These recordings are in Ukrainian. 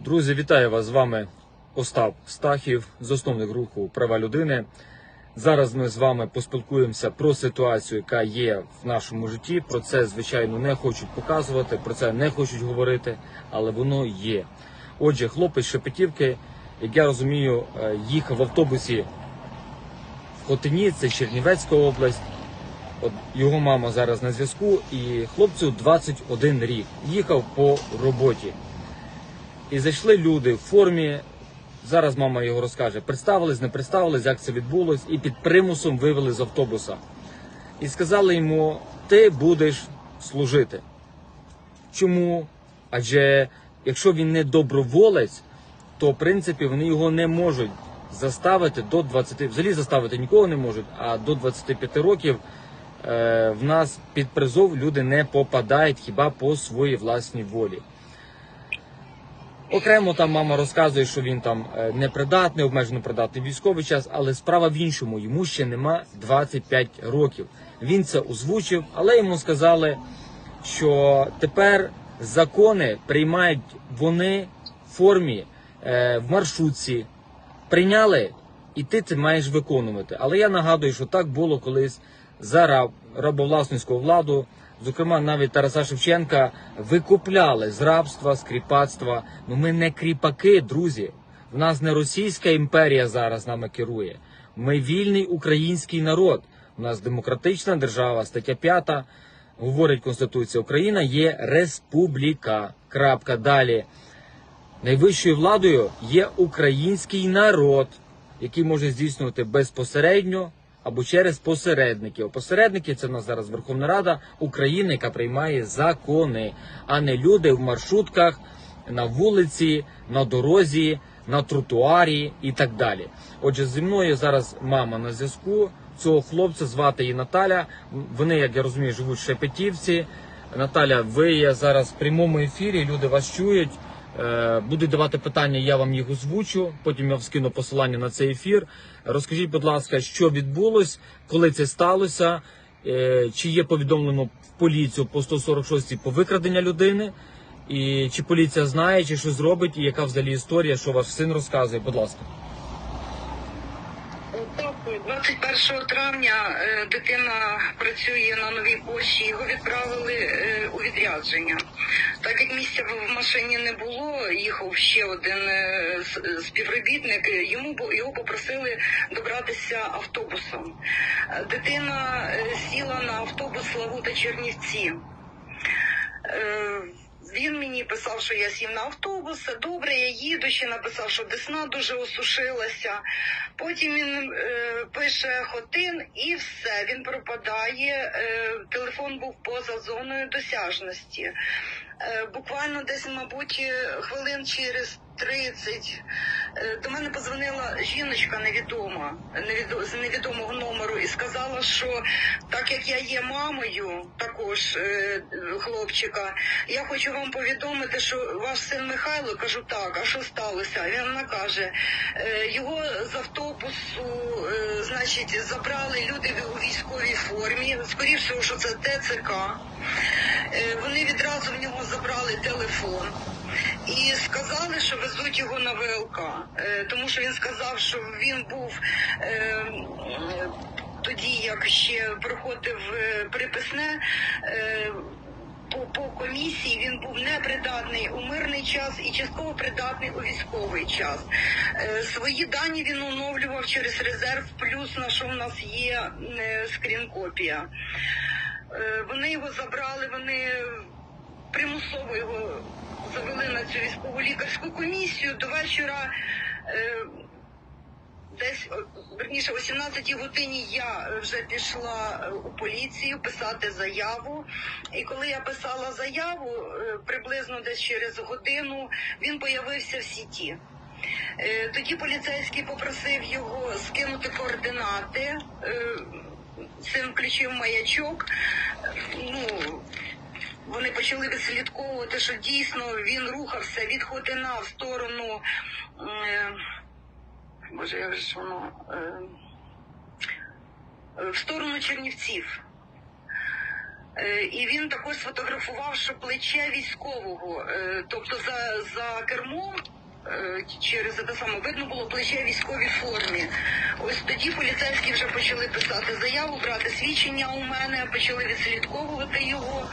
Друзі, вітаю вас! З вами Остап Стахів, засновник руху права людини. Зараз ми з вами поспілкуємося про ситуацію, яка є в нашому житті. Про це, звичайно, не хочуть показувати, про це не хочуть говорити, але воно є. Отже, хлопець Шепетівки, як я розумію, е, їхав в автобусі в Хотині, це Чернівецька область. От його мама зараз на зв'язку, і хлопцю 21 рік. Їхав по роботі. І зайшли люди в формі. Зараз мама його розкаже. Представились, не представились, як це відбулось, і під примусом вивели з автобуса. І сказали йому: ти будеш служити. Чому? Адже якщо він не доброволець, то в принципі вони його не можуть заставити до 20, взагалі заставити нікого не можуть, а до 25 років е, в нас під призов люди не попадають хіба по своїй власній волі. Окремо там мама розказує, що він там е, непридатний, обмежено придатний військовий час, але справа в іншому, йому ще нема 25 років. Він це озвучив, але йому сказали, що тепер закони приймають вони в формі е, в маршрутці. Прийняли, і ти це маєш виконувати. Але я нагадую, що так було колись за рабовласницьку владу. Зокрема, навіть Тараса Шевченка викупляли з рабства, з кріпацтва. Ну ми не кріпаки, друзі. В нас не Російська імперія зараз нами керує. Ми вільний український народ. У нас демократична держава, стаття 5, говорить Конституція. Україна є республіка. Крапка. Далі. Найвищою владою є український народ, який може здійснювати безпосередньо або через посередників. Посередники це в нас зараз Верховна Рада України, яка приймає закони, а не люди в маршрутках, на вулиці, на дорозі, на тротуарі і так далі. Отже, зі мною зараз мама на зв'язку. Цього хлопця звати її Наталя. Вони, як я розумію, живуть в Шепетівці. Наталя, ви є зараз в прямому ефірі. Люди вас чують. Е, Будуть давати питання, я вам їх озвучу. Потім я вскину посилання на цей ефір. Розкажіть, будь ласка, що відбулось, коли це сталося, е, чи є повідомлено в поліцію по 146 по викрадення людини, і чи поліція знає, чи що зробить, і яка взагалі історія, що ваш син розказує, будь ласка. Дякую. 21 травня е, дитина працює на новій пошті. Його відправили е, у відрядження. Так як місця в машині не було, їхав ще один е, співробітник. Йому його попросили добратися автобусом. Дитина сіла на автобус Славута Чернівці. Він мені писав, що я сів на автобус, добре, я їду. Ще написав, що десна дуже осушилася. Потім він е, пише хотин і все. Він пропадає. Е, телефон був поза зоною досяжності. Е, буквально десь, мабуть, хвилин через 30 е, до мене позвонила жіночка невідома, невідо- з невідомого номеру, і сказала, що так як я є мамою також е, хлопчика, я хочу вам повідомити, що ваш син Михайло, кажу так, а що сталося? Він вона каже, е, його з автобусу, значить, забрали люди у військовій формі. Скоріше, що це ТЦК. Вони відразу в нього забрали телефон. І сказали, що везуть його на ВЛК, Е, тому що він сказав, що він був е, тоді, як ще проходив е, приписне. по, по комісії він був непридатний у мирний час і частково придатний у військовий час. Свої дані він оновлював через резерв плюс, на що в нас є скрін-копія. Вони його забрали, вони примусово його завели на цю військову лікарську комісію до вечора. Е, Десь верніше о 17 годині я вже пішла е, у поліцію писати заяву. І коли я писала заяву, е, приблизно десь через годину він появився в сіті. Е, Тоді поліцейський попросив його скинути координати. Син включив маячок. Ну, вони почали відслідковувати, що дійсно він рухався від Хотина в сторону. Е, Боже, як вже воно? Е, в сторону Чернівців. Е, І він також сфотографував, що плече військового, е, тобто за, за кермом. Е, Через це саме видно було плече військовій формі. Ось тоді поліцейські вже почали писати заяву, брати свідчення у мене, почали відслідковувати його.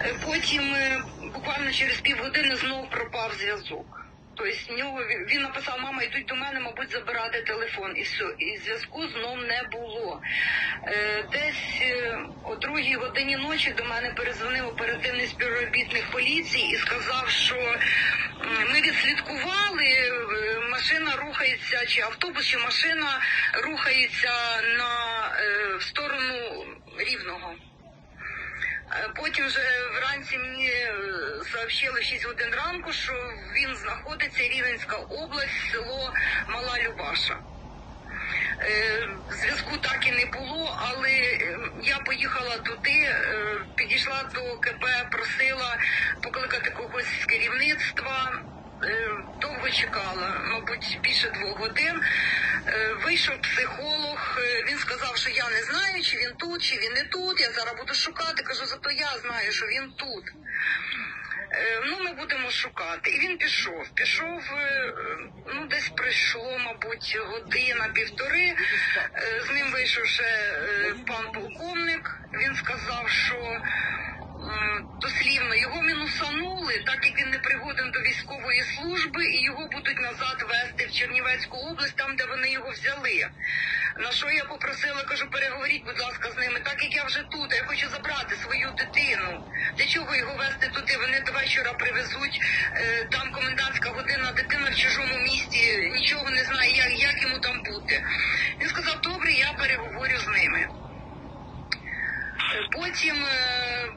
Е, Потім е, буквально через півгодини знов пропав зв'язок. Тобто в нього він- написав, мама, йдуть до мене, мабуть, забирати телефон. І все, і зв'язку знов не було. Е, Десь е, о другій годині ночі до мене перезвонив оперативний співробітник поліції і сказав, що ми відслідкували, е, машина рухається, чи автобус, чи машина рухається на в сторону рівного. Е, Потім вже вранці мені е, сообщили в 6 годин ранку, що він знаходиться Рівненська область, село Мала Любаша. Е, Зв'язку так і не було, але я поїхала туди, підійшла до КП, просила покликати когось з керівництва. Е, Довго чекала, мабуть, більше двох годин. Е, Вийшов психолог. е, Він сказав, що я не знаю, чи він тут, чи він не тут. Я зараз буду шукати. Кажу, зато я знаю, що він тут. Ну, ми будемо шукати. І він пішов. Пішов, ну, десь пройшло, мабуть, година, півтори. Е, З ним вийшов ще пан полковник. Він сказав, що дослівно його мінусанули, так як він не пригоден до військової служби, і його будуть назад вести в Чернівецьку область, там, де вони його взяли. На що я попросила, кажу, переговоріть, будь ласка, з ними, так як я вже тут, я хочу забрати свою дитину. Для чого його вести туди? Вони до вечора привезуть, е, там комендантська година, дитина в чужому місті, нічого не знає, як, як йому там бути. Він сказав, добре, я переговорю з ними. Потім, е,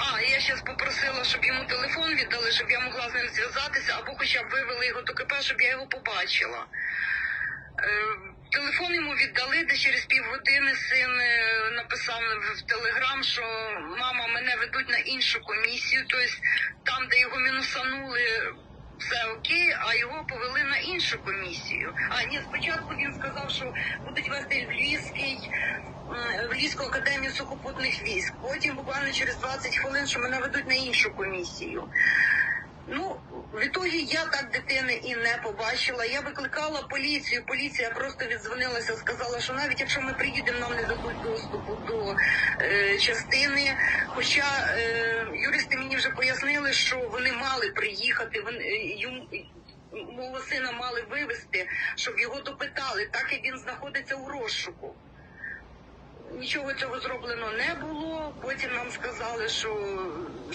а, я ще попросила, щоб йому телефон віддали, щоб я могла з ним зв'язатися, або хоча б вивели його до КП, щоб я його побачила. Е, Телефон йому віддали, де через півгодини син е, написав в телеграм, що мама мене ведуть на іншу комісію, тобто там, де його мінусанули, все окей, а його повели на іншу комісію. А ні, спочатку він сказав, що будуть вести Львівський, в Львівську академію сухопутних військ. Потім буквально через 20 хвилин, що мене ведуть на іншу комісію. Ну, в ітогі я так дитини і не побачила. Я викликала поліцію. Поліція просто віддзвонилася, сказала, що навіть якщо ми приїдемо, нам не дадуть доступу до е, частини. Хоча е, юристи мені вже пояснили, що вони мали приїхати, вони е, йому. Мого сина мали вивезти, щоб його допитали, так як він знаходиться у розшуку. Нічого цього зроблено не було. Потім нам сказали, що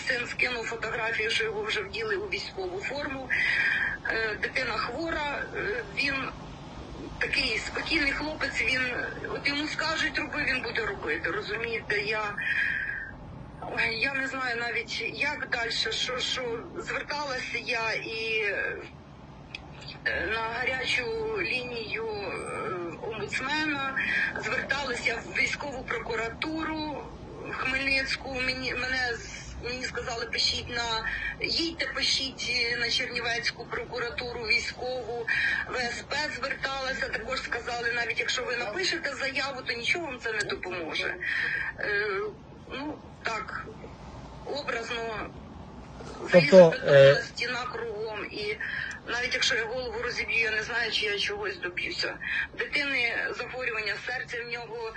син скинув фотографію, що його вже вділи у військову форму. Е, Дитина хвора. е, Він такий спокійний хлопець. Він от йому скажуть роби, він буде робити. Розумієте, я. Я не знаю навіть як далі, що, що зверталася я і е, на гарячу лінію омбудсмена, зверталися в військову прокуратуру в Хмельницьку. Мені мене мені сказали, пишіть на їдьте, пишіть на Чернівецьку прокуратуру військову, ВСП зверталася. Також сказали, навіть якщо ви напишете заяву, то нічого вам це не допоможе. Е, ну так, образно. Тобто, е, стіна кругом і навіть якщо я голову розіб'ю, я не знаю, чи я чогось доб'юся. Дитини захворювання серця в нього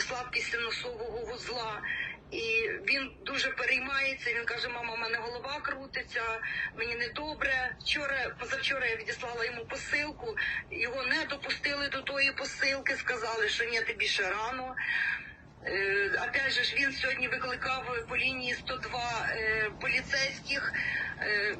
слабкість синусового вузла. І він дуже переймається. Він каже: мама, в мене голова крутиться, мені не добре. Вчора, позавчора я відіслала йому посилку. Його не допустили до тої посилки. Сказали, що ні, тобі ще рано. Е, Опять же ж він сьогодні викликав по лінії 102 е, поліцейських. Е,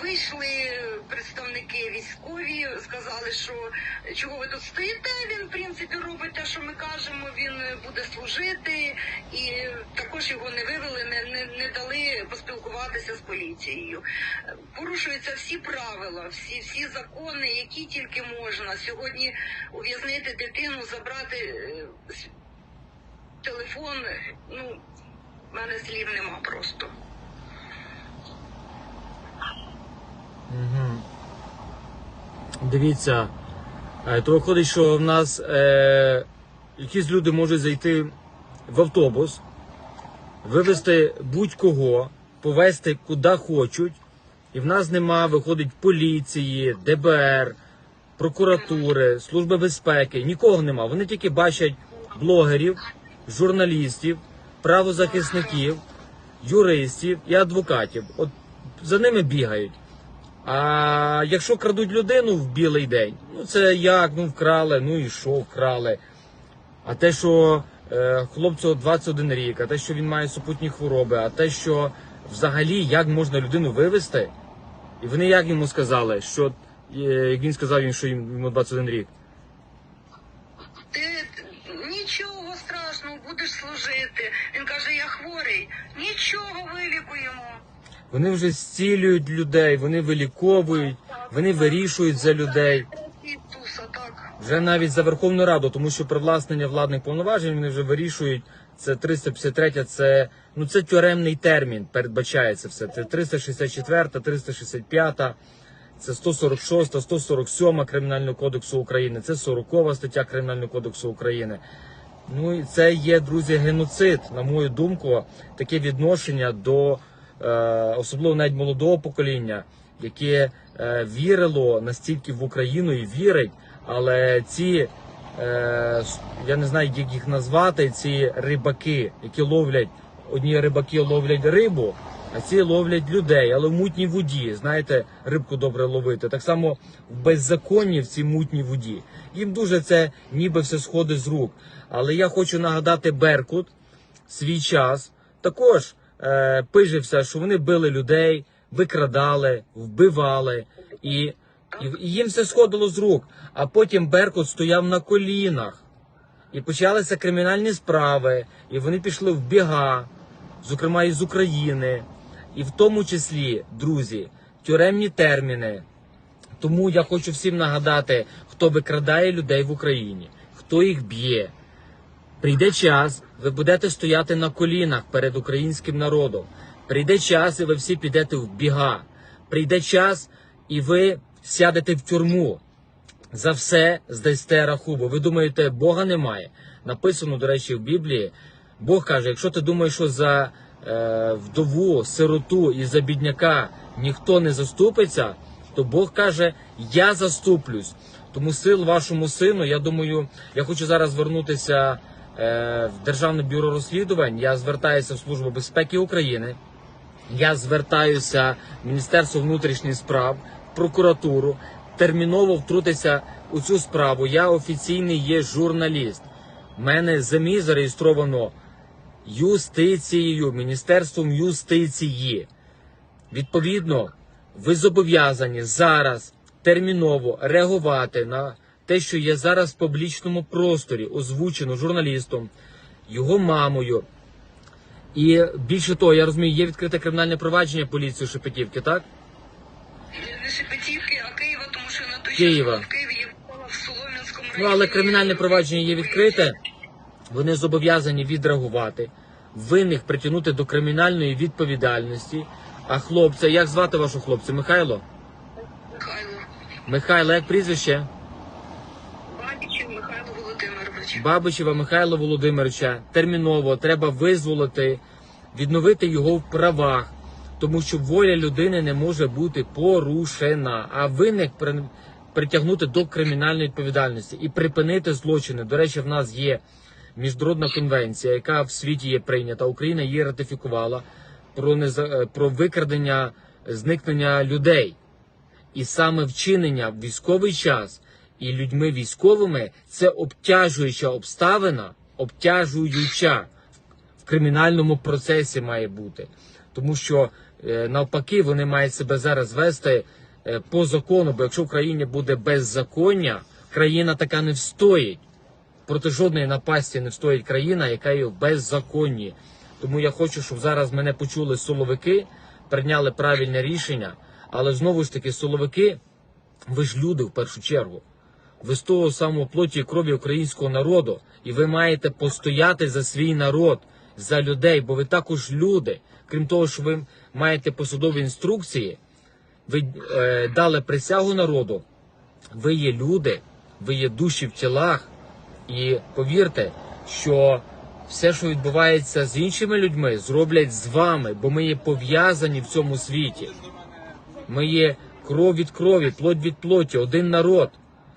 Вийшли представники військові, сказали, що чого ви тут стоїте. Він в принципі робить те, що ми кажемо. Він буде служити, і також його не вивели, не, не, не дали поспілкуватися з поліцією. Е, Порушуються всі правила, всі, всі закони, які тільки можна. Сьогодні ув'язнити дитину, забрати е, телефон. Ну, в мене слів нема просто. Угу. Дивіться, е, то виходить, що в нас е, якісь люди можуть зайти в автобус, вивезти будь-кого, повезти куди хочуть, і в нас нема, виходить, поліції, ДБР, прокуратури, Служби безпеки, нікого нема. Вони тільки бачать блогерів, журналістів, правозахисників, юристів і адвокатів. От за ними бігають. А якщо крадуть людину в білий день, ну це як, ну вкрали, ну і що вкрали. А те, що е, хлопцю 21 рік, а те, що він має супутні хвороби, а те, що взагалі як можна людину вивезти, і вони як йому сказали, що е, як він сказав що йому 21 рік. Ти нічого страшного, будеш служити. Він каже, я хворий. Нічого вилікуємо. Вони вже зцілюють людей, вони виліковують, вони вирішують за людей. Вже навіть за Верховну Раду, тому що привласнення владних повноважень вони вже вирішують. Це 353, це ну це тюремний термін. Передбачається все. Це 364, 365, це 146, 147 Кримінального кодексу України, це 40 стаття Кримінального кодексу України. Ну і це є, друзі, геноцид, на мою думку, таке відношення до особливо навіть молодого покоління, яке е, вірило настільки в Україну і вірить, але ці, е, я не знаю, як їх назвати, ці рибаки, які ловлять, одні рибаки ловлять рибу, а ці ловлять людей, але в мутній воді. Знаєте, рибку добре ловити. Так само в беззаконні в цій мутній воді. Їм дуже це ніби все сходить з рук. Але я хочу нагадати Беркут свій час також е, пижився, що вони били людей, викрадали, вбивали, і, і, і їм все сходило з рук. А потім Беркут стояв на колінах. І почалися кримінальні справи, і вони пішли в біга, зокрема із України, і в тому числі, друзі, тюремні терміни. Тому я хочу всім нагадати, хто викрадає людей в Україні, хто їх б'є. Прийде час, ви будете стояти на колінах перед українським народом. Прийде час, і ви всі підете в біга. Прийде час, і ви сядете в тюрму. За все здасте рахубу. Ви думаєте, Бога немає. Написано, до речі, в Біблії. Бог каже: якщо ти думаєш, що за е, вдову, сироту і за бідняка ніхто не заступиться, то Бог каже: Я заступлюсь. Тому сил вашому сину, я думаю, я хочу зараз звернутися в Державне бюро розслідувань. Я звертаюся в Службу безпеки України. Я звертаюся в Міністерство внутрішніх справ, прокуратуру, терміново втрутися у цю справу. Я офіційний є журналіст. У мене ЗМІ зареєстровано юстицією, Міністерством юстиції. Відповідно, ви зобов'язані зараз терміново реагувати на те, що є зараз в публічному просторі, озвучено журналістом, його мамою. І більше того, я розумію, є відкрите кримінальне провадження поліції Шепетівки, так? Не Шепетівки, а Києва, тому що на той Києва. в Києві я була в Солом'янському Ну, але кримінальне провадження є відкрите. Вони зобов'язані відреагувати, винних притягнути до кримінальної відповідальності. А хлопця, як звати вашого хлопця? Михайло? Михайло. Михайло, як прізвище? Бабічев Михайло Володимирович. Бабичева Михайла Володимировича терміново треба визволити, відновити його в правах, тому що воля людини не може бути порушена, а винних притягнути до кримінальної відповідальності і припинити злочини. До речі, в нас є міжнародна конвенція, яка в світі є прийнята. Україна її ратифікувала про неза- е, про викрадення зникнення людей. І саме вчинення в військовий час і людьми військовими це обтяжуюча обставина, обтяжуюча в кримінальному процесі має бути. Тому що е, навпаки вони мають себе зараз вести е, по закону, бо якщо в країні буде беззаконня, країна така не встоїть. Проти жодної напасті не встоїть країна, яка є в беззаконні. Тому я хочу, щоб зараз мене почули силовики, прийняли правильне рішення. Але знову ж таки, силовики, ви ж люди в першу чергу. Ви з того самого плоті і крові українського народу, і ви маєте постояти за свій народ, за людей, бо ви також люди. Крім того, що ви маєте посадові інструкції, ви е, дали присягу народу, ви є люди, ви є душі в тілах, і повірте, що все, що відбувається з іншими людьми, зроблять з вами, бо ми є пов'язані в цьому світі. Ми є кров від крові, плоть від плоті, один народ.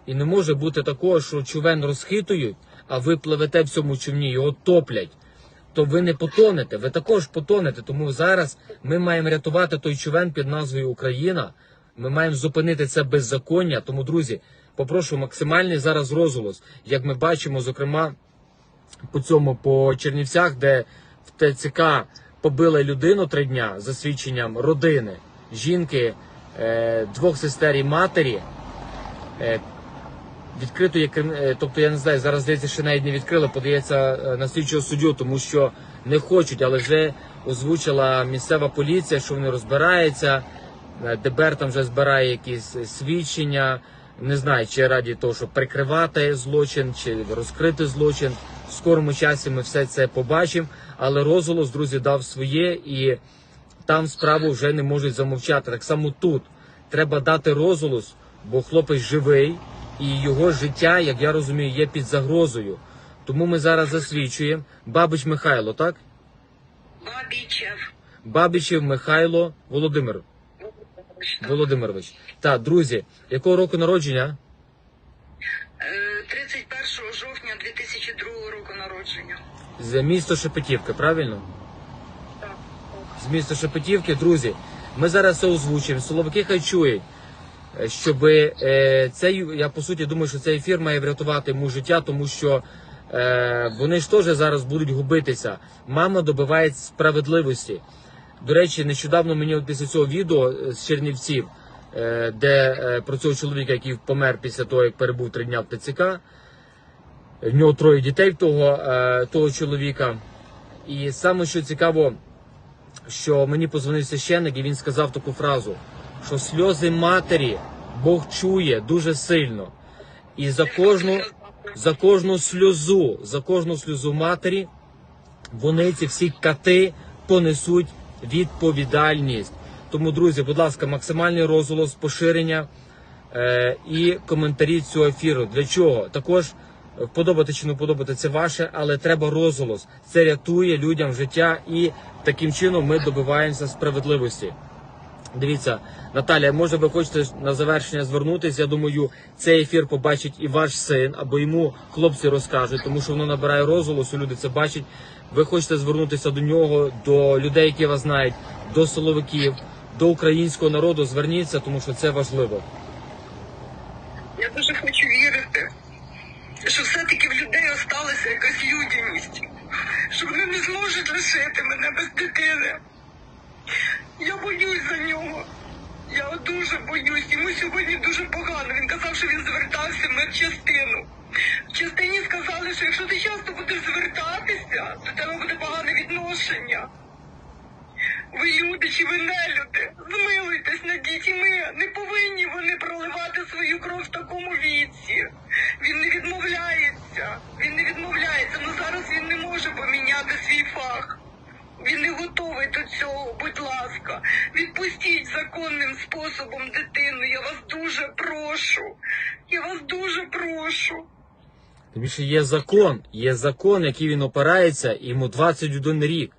І не може бути такого, що човен розхитують, а ви пливете в цьому човні, його топлять. То ви не потонете, ви також потонете. Тому зараз ми маємо рятувати той човен під назвою Україна. Ми маємо зупинити це беззаконня. Тому, друзі, попрошу максимальний зараз розголос. Як ми бачимо, зокрема, по цьому по Чернівцях, де в ТЦК побили людину три дня за свідченням родини, жінки, е, двох сестер і матері. Відкрито є е, тобто я не знаю, зараз здається, що навіть не відкрили, подається е, на слідчого суддю, тому що не хочуть, але вже озвучила місцева поліція, що вони розбираються. Е, ДБР там вже збирає якісь свідчення. Не знаю, чи раді того, щоб прикривати злочин, чи розкрити злочин. В скорому часі ми все це побачимо. Але розголос, друзі, дав своє і там справу вже не можуть замовчати. Так само тут треба дати розголос, бо хлопець живий, і його життя, як я розумію, є під загрозою. Тому ми зараз засвідчуємо Бабич Михайло, так? Бабічев. Бабичів Михайло Володимир Володимирович. Так, друзі, якого року народження? Е, 31 жовтня 2002 року народження. З міста Шепетівки, правильно? Так. з міста Шепетівки. Друзі, ми зараз це озвучуємо. Соловики хай чують, щоб е, цей, я по суті думаю, що цей ефір має врятувати йому життя, тому що е, вони ж теж зараз будуть губитися. Мама добиває справедливості. До речі, нещодавно мені от після цього відео е, з Чернівців, е, де е, про цього чоловіка, який помер після того, як перебув три дня в ТЦК. В нього троє дітей того, е, того чоловіка. І саме що цікаво, що мені позвонив священник, і він сказав таку фразу, що сльози матері Бог чує дуже сильно. І за кожну, за кожну сльозу, за кожну сльозу матері, вони ці всі кати понесуть відповідальність. Тому, друзі, будь ласка, максимальний розголос, поширення е, і коментарі цього ефіру. Для чого? Також е, вподобати чи не вподобати це ваше, але треба розголос. Це рятує людям життя, і таким чином ми добиваємося справедливості. Дивіться, Наталя, може ви хочете на завершення звернутися? Я думаю, цей ефір побачить і ваш син, або йому хлопці розкажуть, тому що воно набирає розголосу, люди це бачать. Ви хочете звернутися до нього, до людей, які вас знають, до силовиків, до українського народу. Зверніться, тому що це важливо. Я дуже хочу вірити, що все-таки в людей осталася якась людяність, що вони не зможуть лишити мене без дитини. Я боюсь за нього. Я дуже боюсь. Йому сьогодні дуже погано. Він казав, що він звертався в медчастину. В частині сказали, що якщо ти часто будеш звертатися, до тебе буде погане відношення. Ви люди чи ви не люди? Змилуйтесь над дітьми. Не повинні вони проливати свою кров в такому віці. Він не відмовляється. Він не відмовляється. Ну зараз він не може поміняти свій фах. Він не готовий до цього. Будь ласка, відпустіть законним способом дитину. Я вас дуже прошу. Я вас дуже прошу. Тим більше є закон, є закон, який він опирається, і йому 21 рік.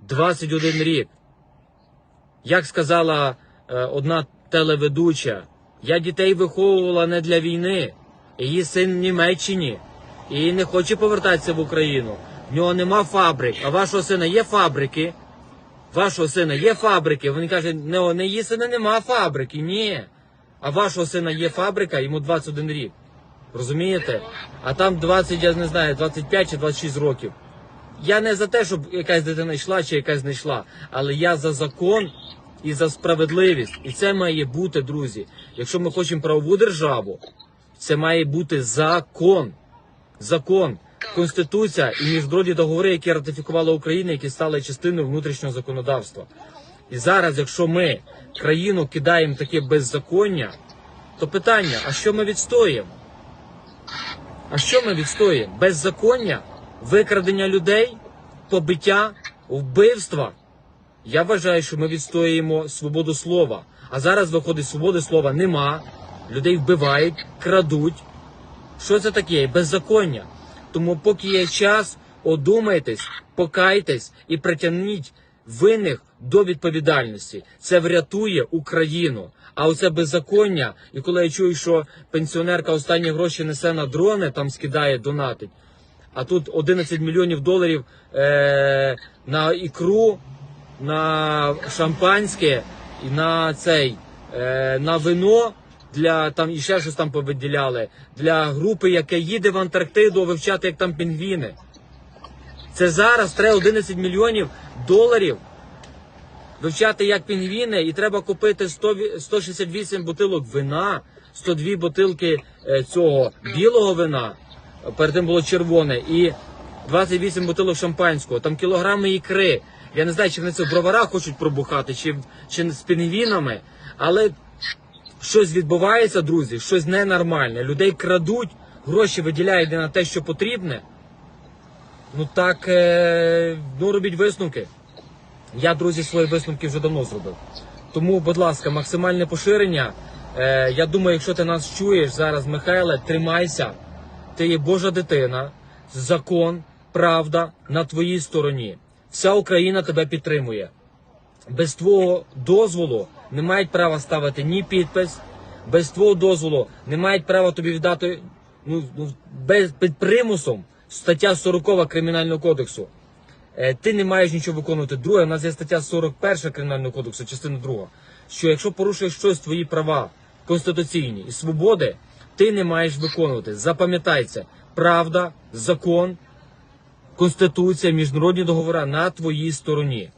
21 рік. Як сказала е, одна телеведуча, я дітей виховувала не для війни. Її син в Німеччині і не хоче повертатися в Україну. В нього нема фабрик. А вашого сина є фабрики. Вашого сина є фабрики. Вони кажуть, не, не її сина нема фабрики. Ні. А вашого сина є фабрика, йому 21 рік. Розумієте? А там 20, я не знаю, 25 чи 26 років. Я не за те, щоб якась дитина йшла чи якась не йшла, але я за закон і за справедливість. І це має бути, друзі. Якщо ми хочемо правову державу, це має бути закон. Закон, конституція і міжнародні договори, які ратифікувала Україна, які стали частиною внутрішнього законодавства. І зараз, якщо ми країну кидаємо таке беззаконня, то питання: а що ми відстоїмо? А що ми відстоїмо? Беззаконня, викрадення людей, побиття, вбивства. Я вважаю, що ми відстоюємо свободу слова. А зараз виходить, свободи слова нема. Людей вбивають, крадуть. Що це таке? Беззаконня. Тому поки є час, Одумайтесь, покайтесь і притягніть винних до відповідальності. Це врятує Україну. А оце беззаконня, і коли я чую, що пенсіонерка останні гроші несе на дрони, там скидає, донатить. А тут 11 мільйонів доларів е, на ікру, на шампанське і на цей е, на вино для там і ще щось там повиділяли для групи, яка їде в Антарктиду вивчати, як там пінгвіни. Це зараз треба 11 мільйонів доларів вивчати як пінгвіни, і треба купити 100, 168 бутилок вина, 102 бутилки е, цього білого вина, перед тим було червоне, і 28 бутилок шампанського, там кілограми ікри. Я не знаю, чи вони це в броварах хочуть пробухати, чи, чи з пінгвінами, але щось відбувається, друзі, щось ненормальне. Людей крадуть, гроші виділяють не на те, що потрібне. Ну так, е, ну робіть висновки. Я, друзі, свої висновки вже давно зробив. Тому, будь ласка, максимальне поширення. Е, я думаю, якщо ти нас чуєш зараз, Михайле, тримайся. Ти є Божа дитина, закон, правда на твоїй стороні. Вся Україна тебе підтримує. Без твого дозволу не мають права ставити ні підпис, без твого дозволу не мають права тобі віддати ну, ну, без, під примусом стаття 40 Кримінального кодексу. Е, ти не маєш нічого виконувати. Друге, у нас є стаття 41 Кримінального кодексу, частина друга, що якщо порушуєш щось твої права конституційні і свободи, ти не маєш виконувати. Запам'ятай. Правда, закон, конституція, міжнародні договори на твоїй стороні.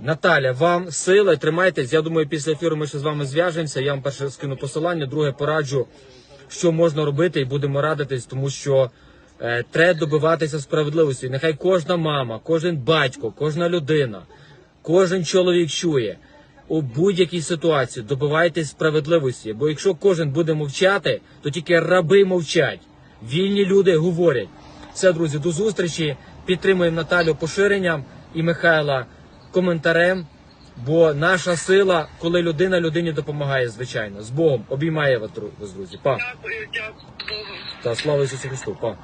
Наталя, вам сили, тримайтесь. Я думаю, після ефіру ми ще з вами зв'яжемося. Я вам перше скину посилання, друге пораджу, що можна робити, і будемо радитись, тому що е, треба добиватися справедливості. Нехай кожна мама, кожен батько, кожна людина, кожен чоловік чує у будь-якій ситуації добивайтесь справедливості. Бо якщо кожен буде мовчати, то тільки раби мовчать. Вільні люди говорять. Все, друзі, до зустрічі. Підтримуємо Наталю поширенням і Михайла коментарем. Бо наша сила, коли людина людині допомагає, звичайно. З Богом обіймає вас, друзі. Па. Дякую, дякую. Та слава Ісусу Христу. Па.